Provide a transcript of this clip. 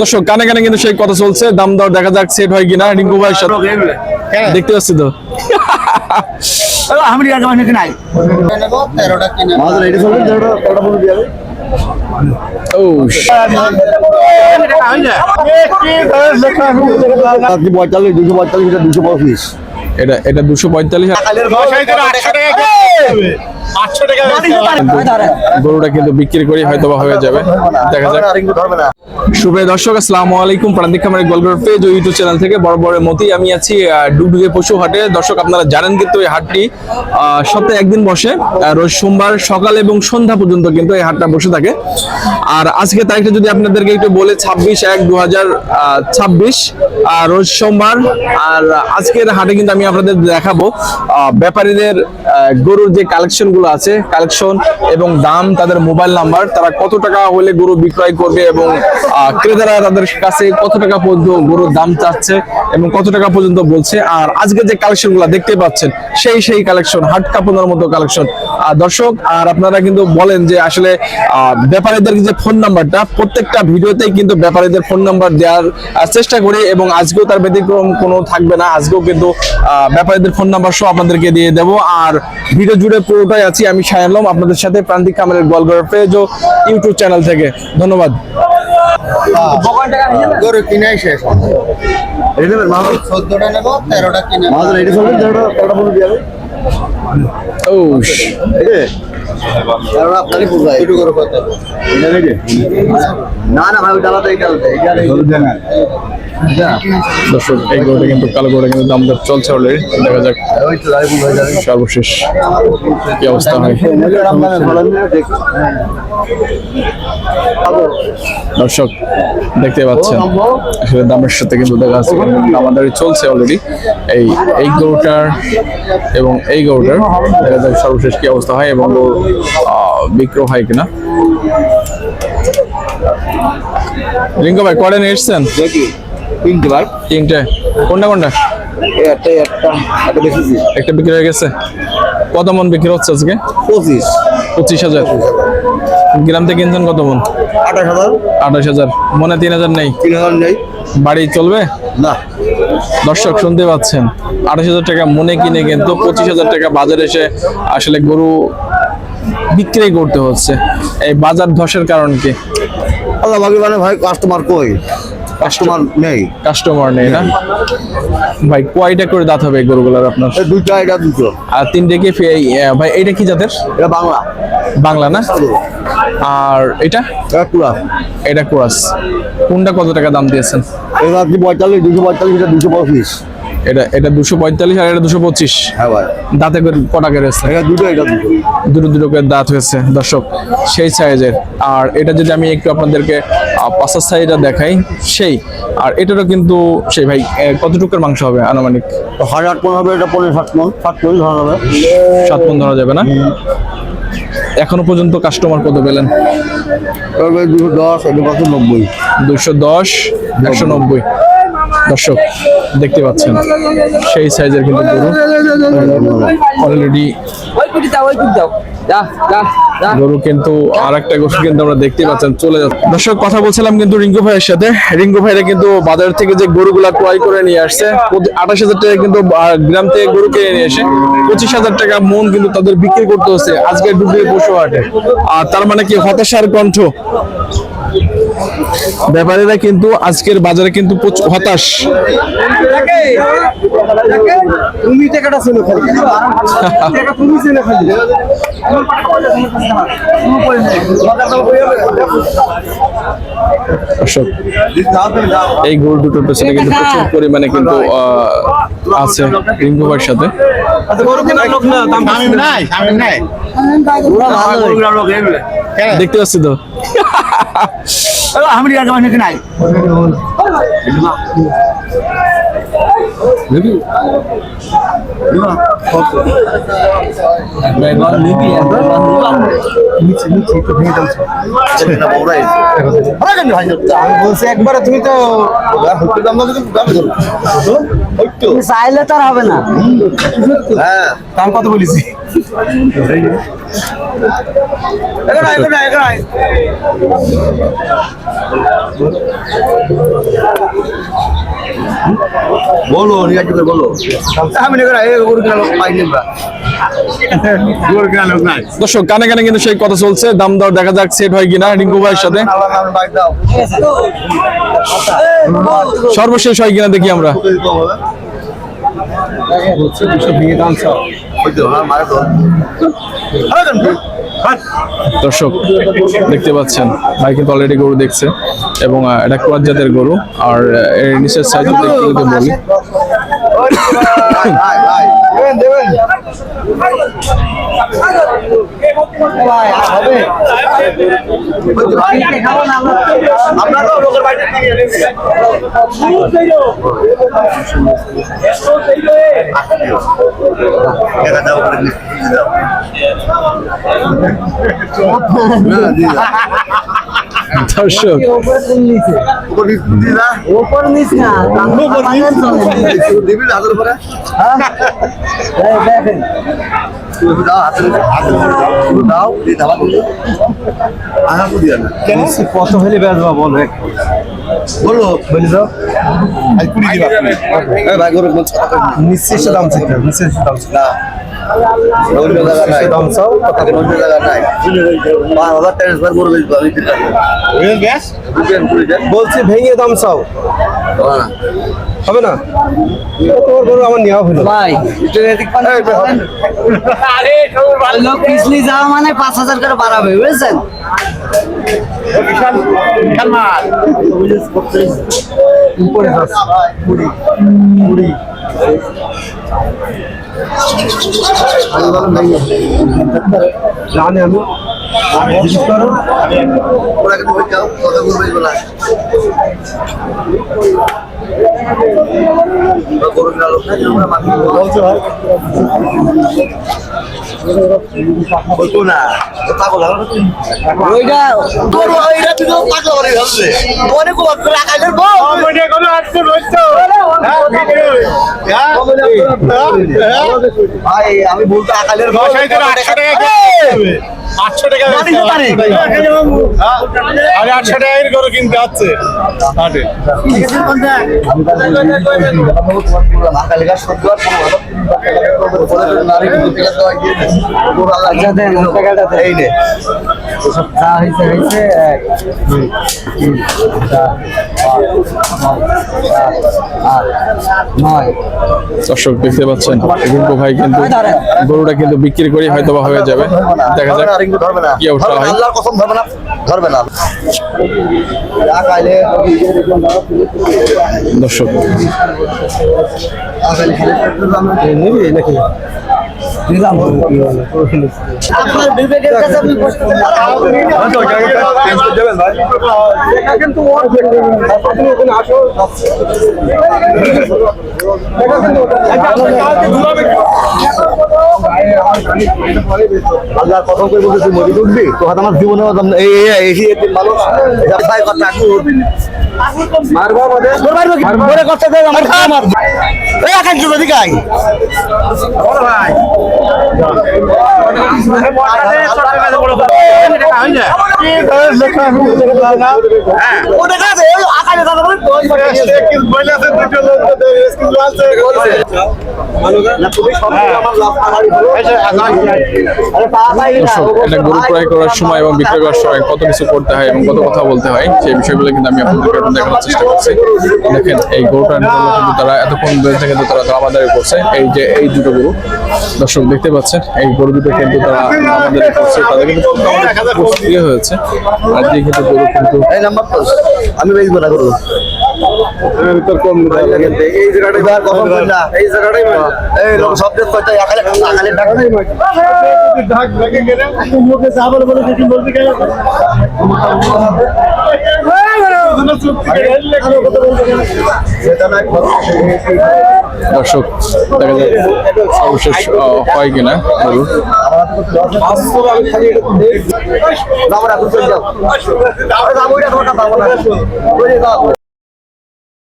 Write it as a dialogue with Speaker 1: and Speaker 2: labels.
Speaker 1: দর্শক কানে কানে কিন্তু সেই কথা চলছে দাম দর দেখা যাক সেট হয় কিনা রিঙ্কু ভাই সাথে। দেখতে পাচ্ছি তো।
Speaker 2: আমি মানে নাই।
Speaker 3: পঁয়তাল্লিশ দুশো পঁয়তাল্লিশ দুশো পঁচিশ
Speaker 1: এটা এটা দুশো পঁয়তাল্লিশ। গরুটা কিন্তু বিক্রি করে হয়তো হয়ে যাবে। দেখা যাক। শুভ দর্শক আসসালামু আলাইকুম। প্রান্তিক খামারের গল্পের পেজ ইউটিউব চ্যানেল থেকে বড় বড় মতি। আমি আছি আহ, পশু হাটে। দর্শক আপনারা জানেন কিন্তু এই হাটটি আহ, সপ্তাহে একদিন বসে। রোজ সোমবার সকাল এবং সন্ধ্যা পর্যন্ত কিন্তু এই হাটটা বসে থাকে। আর আজকে তারিখটা যদি আপনাদেরকে একটু বলে ছাব্বিশ এক দু হাজার ছাব্বিশ রোজ সোমবার। আর আজকের হাটে কিন্তু আমি আপনাদের দেখাবো আহ, ব্যাপারীদের গরুর যে কালেকশন গুলো আছে কালেকশন এবং দাম, তাদের মোবাইল নাম্বার তারা কত টাকা হলে গরু বিক্রয় করবে এবং ক্রেতারা তাদের কাছে কত টাকা পর্যন্ত গরুর দাম চাচ্ছে এবং কত টাকা পর্যন্ত বলছে। আর আজকে যে কালেকশনগুলো দেখতে পাচ্ছেন, সেই সেই কালেকশন হাট কাঁপানোর মতো কালেকশন দর্শক আর আপনারা কিন্তু বলেন যে আসলে ব্যাপারীদের যে ফোন নাম্বারটা প্রত্যেকটা ভিডিওতেই কিন্তু ব্যাপারীদের ফোন নাম্বার দেওয়ার চেষ্টা করি এবং আজকেও তার ব্যতিক্রম কোনো থাকবে না। আজকেও কিন্তু ব্যাপারীদের ফোন নাম্বার সহ আপনাদেরকে দিয়ে দেবো। আর ভিডিও জুড়ে পুরোটাই আছি আমি সায়ানলাম আপনাদের সাথে প্রান্তিক কামালের গলগড় পেজ ও ইউটিউব চ্যানেল থেকে। ধন্যবাদ।
Speaker 3: গরু কিনাই শেষ।
Speaker 2: চোদ্দটা নেব তেরোটা কিনে
Speaker 3: মাল এটা তেরোটা আপনারই
Speaker 2: দুটো করে
Speaker 3: এটা না না ভাই আলাদা এটা আলাদা
Speaker 1: দর্শক এই গরুটা কিন্তু কালো গরুটা কিন্তু দাম দর চলছে অলরেডি দেখা যাক।
Speaker 3: ওই তো লাইভ বুঝাই যাবে।
Speaker 1: সর্বশেষ কি অবস্থা হয়? দর্শক দেখতে পাচ্ছেন। আসলে দামের সাথে কিন্তু দেখা যাচ্ছে আমাদের চলছে অলরেডি এই এই গরুটার এবং এই গরুটার দেখা যাক সর্বশেষ কি অবস্থা হয় এবং বিক্রয় হয় কিনা? রিঙ্কু ভাই কয়টা নিয়ে এসছেন?
Speaker 3: দেখি তিনটে বার।
Speaker 1: তিনটে। কোনটা কোনটা?
Speaker 3: একটা একটা বেশি
Speaker 1: একটা বিক্রি হয়ে গেছে। কত মন বিক্রি হচ্ছে আজকে?
Speaker 3: পঁচিশ।
Speaker 1: পঁচিশ হাজার। গ্রাম থেকে কিনছেন কত মন?
Speaker 3: আঠাশ হাজার।
Speaker 1: আঠাশ হাজার। মনে তিন হাজার নেই?
Speaker 3: তিন হাজার নেই।
Speaker 1: বাড়ি চলবে?
Speaker 3: না।
Speaker 1: দর্শক শুনতে পাচ্ছেন আঠাশ হাজার টাকা মনে কিনে কিন্তু পঁচিশ হাজার টাকা বাজারে এসে আসলে গরু বিক্রি করতে হচ্ছে। এই বাজার ধসের কারণ কি?
Speaker 3: আল্লাহ মানে ভাই কাস্টমার কই? কাস্টমার নেই।
Speaker 1: কাস্টমার নেই না? ভাই কয়টা করে দাঁত হবে গরুগুলোর আপনার?
Speaker 3: দুইটা এটা দুটো
Speaker 1: আর তিনটে কি ভাই এটা কি জাতের?
Speaker 3: এটা বাংলা।
Speaker 1: বাংলা না? আর এটা?
Speaker 3: এটা পুরা
Speaker 1: এটা ক্রস। কোনটা কত টাকা দাম দিয়েছেন?
Speaker 3: এটা আপনি পঁয়তাল্লিশ দুশো পঁয়তাল্লিশ এটা দুশো পঁচিশ।
Speaker 1: এটা এটা দুশো পঁয়তাল্লিশ আর এটা দুশো পঁচিশ।
Speaker 3: হ্যাঁ
Speaker 1: দাঁতে করে কটা করে
Speaker 3: দুটো এটা দুটো।
Speaker 1: দুটো করে দাঁত হয়েছে দর্শক। সেই সাইজের। আর এটা যদি আমি একটু আপনাদেরকে পাঁচার সাইজটা দেখাই সেই। আর এটারও কিন্তু সেই ভাই কতটুকুর মাংস হবে আনুমানিক?
Speaker 3: সাড়ে আট মন হবে এটা পনেরো সাত মন সাত মন ধরা হবে
Speaker 1: সাত মন ধরা যাবে না? এখনও পর্যন্ত কাস্টমার কত পেলেন?
Speaker 3: দুশো দশ পাঁচশো নব্বই।
Speaker 1: দুশো দশ একশো নব্বই। দর্শক দেখতে পাচ্ছেন। সেই সাইজের কিন্তু গরু। অলরেডি গরু কিন্তু আর একটা গরু কিন্তু আমরা দেখতে পাচ্ছেন, চলে যাচ্ছে। দর্শক, কথা বলছিলাম কিন্তু রিঙ্কু ভাইয়ের সাথে। রিঙ্কু ভাইরা কিন্তু বাজার থেকে যে গরুগুলা ক্রয় করে নিয়ে আসছে আঠাশ হাজার টাকা কিন্তু গ্রাম থেকে গরু কিনে নিয়ে এসে পঁচিশ হাজার টাকা মন কিন্তু তাদের বিক্রি করতে হচ্ছে আজকে ডুবলি পশু হাটে আর তার মানে কি হতাশার কণ্ঠ? ব্যাপারীরা কিন্তু আজকের বাজারে কিন্তু প্রচুর হতাশ।
Speaker 3: তুমি টাকাটা ছিল খালি টাকা তুমি ছিল খালি
Speaker 1: দর্শক এই গরু দুটোর পেছনে কিন্তু প্রচুর পরিমাণে কিন্তু আহ, আছে রিঙ্কু ভাইয়ের সাথে
Speaker 2: আমি নাই আমি নাই
Speaker 1: দেখতে পাচ্ছি তো
Speaker 2: আমি আর মানে নাই আমি বলছি একবারে তুমি তো
Speaker 4: তুমি চাইলে তো আর হবে না
Speaker 2: হ্যাঁ দাম কত বলেছি
Speaker 3: বলো নিয়ে বলো
Speaker 2: আমি পাইনি
Speaker 1: দর্শক কানে কানে কিন্তু সেই কথা চলছে দাম দর দেখা যাক সেট হয় কিনা রিঙ্কু ভাইয়ের সাথে সর্বশেষ হয় কিনা দেখি আমরা দর্শক দেখতে পাচ্ছেন ভাই কিন্তু অলরেডি গরু দেখছে এবং এটা ক্রস জাতের গরু। আর এর নিচের সাইজ দেখতে যদি বলি।
Speaker 3: না
Speaker 1: দর্শক
Speaker 4: না
Speaker 2: কত হলে বেচবা বল
Speaker 3: বলো।
Speaker 2: বলি তো। কুড়ি দিবা।
Speaker 3: ভাই গরু
Speaker 2: নিশ্চিত দাম চাইতে নিশ্চিত দাম
Speaker 3: না। অন্য জায়গা নাই
Speaker 2: চাও
Speaker 3: তাকে অন্য জায়গা নাই। পাঁচ হাজার ট্রান্সফার করে আমি
Speaker 2: বলছি ভেঙে
Speaker 3: না।
Speaker 2: হবে না? তোমার গরু আমার নেওয়া হলো।
Speaker 4: ভাই লোক পিছলি যাওয়া মানে পাঁচ হাজার করে বাড়াবে বুঝেছেন?
Speaker 2: উপরে জানি আমি জিজ্ঞেস করো
Speaker 3: ওরা কিন্তু বলছে কথা বলবে না গরু কিনা লোক আমরা মাটি বলছো না
Speaker 4: ওইটা
Speaker 3: গরু এইটা তুই পাগল করে ভাবছে। অনেক রাখাইলের বল ভাই আমি বলতে আকালের বল
Speaker 2: আটশো টাকা আরে! আটশো টাকা গরু কিনতে যাচ্ছে হাটে
Speaker 3: আকালের
Speaker 4: যা হয়েছে এক দুই তিন চার
Speaker 1: দর্শক দেখতে পাচ্ছেন রিঙ্কু ভাই কিন্তু গরুটা কিন্তু বিক্রি করে হয়তো বা হয়ে যাবে। দেখা যাক
Speaker 3: ধরবে না।
Speaker 1: কি অবস্থা
Speaker 3: ধরবে না,
Speaker 1: হয়।
Speaker 3: আল্লাহর কসম ধরবে না ধরবে না।
Speaker 1: দর্শক।
Speaker 4: আপনার বিবেকের
Speaker 3: আল্লাহর কসম করে বলতেছি মরি ঢুকবি তো আমার। জীবনে মানুষ কথা
Speaker 2: মারবো। আমাদের
Speaker 3: মরে করতে দেয় আমার খাওয়া মার এই আকাশ দিকে আই ভাই। ও
Speaker 1: গরু ক্রয় করার সময় এবং বিক্রয় করার সময় কত কিছু করতে হয় এবং কত কথা বলতে হয় সেই বিষয়গুলো কিন্তু আমি আপনাদেরকে এখন দেখানোর চেষ্টা করছি দেখেন এই গরুটা কিন্তু তারা এতক্ষণ ধরে থেকে কিন্তু তারা দামাদারি করছে এই যে এই দুটো গরু দর্শক দেখতে পাচ্ছেন এই গরু দুটো কিন্তু তারা দামাদারি করছে তাদের কিন্তু ইয়ে হয়েছে। আর কিন্তু গরু কিন্তু
Speaker 3: এই নাম্বার তো আমি বেচবো না করব
Speaker 2: কম
Speaker 3: এই জায়গাটাই না এই জায়গাটাই এই লোক সব দেশ কয়টা আকালে আকালে ডাক।
Speaker 2: ঢাক ঢাকে গেলে মুখে চাবল বলে কিছু বলতে গেলে
Speaker 1: দর্শক দেখা যায় সর্বশেষ হয় কিনা
Speaker 3: আমরা এখন চলে আমরা যাব এটা তোমার